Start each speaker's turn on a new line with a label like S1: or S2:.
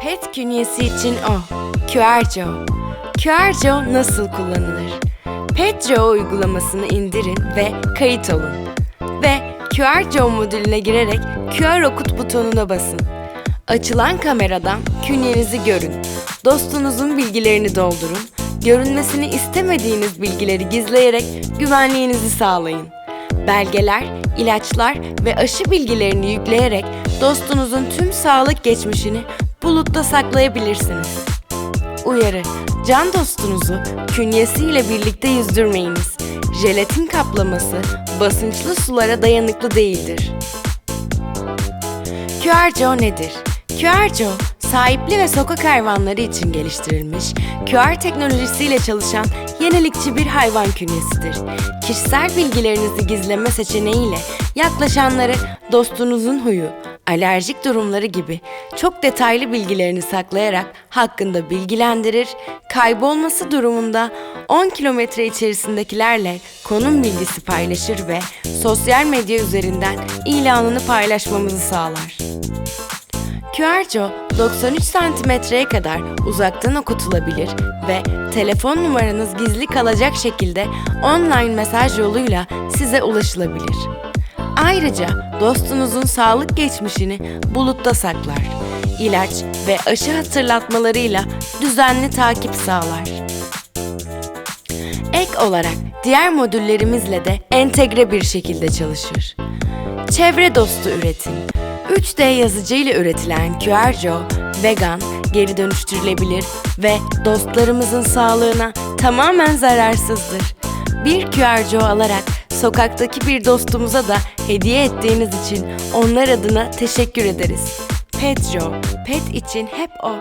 S1: Pet künyesi için o. QRCO. QRCO nasıl kullanılır? PetCo uygulamasını indirin ve kayıt olun. Ve QRCO modülüne girerek QR okut butonuna basın. Açılan kameradan künyenizi görün. Dostunuzun bilgilerini doldurun. Görünmesini istemediğiniz bilgileri gizleyerek güvenliğinizi sağlayın. Belgeler, ilaçlar ve aşı bilgilerini yükleyerek dostunuzun tüm sağlık geçmişini bulutta saklayabilirsiniz. Uyarı: Can dostunuzu künyesiyle birlikte yüzdürmeyiniz. Jelatin kaplaması basınçlı sulara dayanıklı değildir. QRCO nedir? QRCO, sahipli ve sokak hayvanları için geliştirilmiş, QR teknolojisiyle çalışan yenilikçi bir hayvan künyesidir. Kişisel bilgilerinizi gizleme seçeneğiyle yaklaşanları dostunuzun huyu, alerjik durumları gibi çok detaylı bilgilerini saklayarak hakkında bilgilendirir, kaybolması durumunda 10 kilometre içerisindekilerle konum bilgisi paylaşır ve sosyal medya üzerinden ilanını paylaşmamızı sağlar. QRCO 93 santimetreye kadar uzaktan okutulabilir ve telefon numaranız gizli kalacak şekilde online mesaj yoluyla size ulaşılabilir. Ayrıca dostunuzun sağlık geçmişini bulutta saklar. İlaç ve aşı hatırlatmalarıyla düzenli takip sağlar. Ek olarak diğer modüllerimizle de entegre bir şekilde çalışır. Çevre dostu üretim. 3D yazıcı ile üretilen QRCO vegan, geri dönüştürülebilir ve dostlarımızın sağlığına tamamen zararsızdır. Bir QRCO alarak sokaktaki bir dostumuza da hediye ettiğiniz için onlar adına teşekkür ederiz. Petjo, pet için hep o.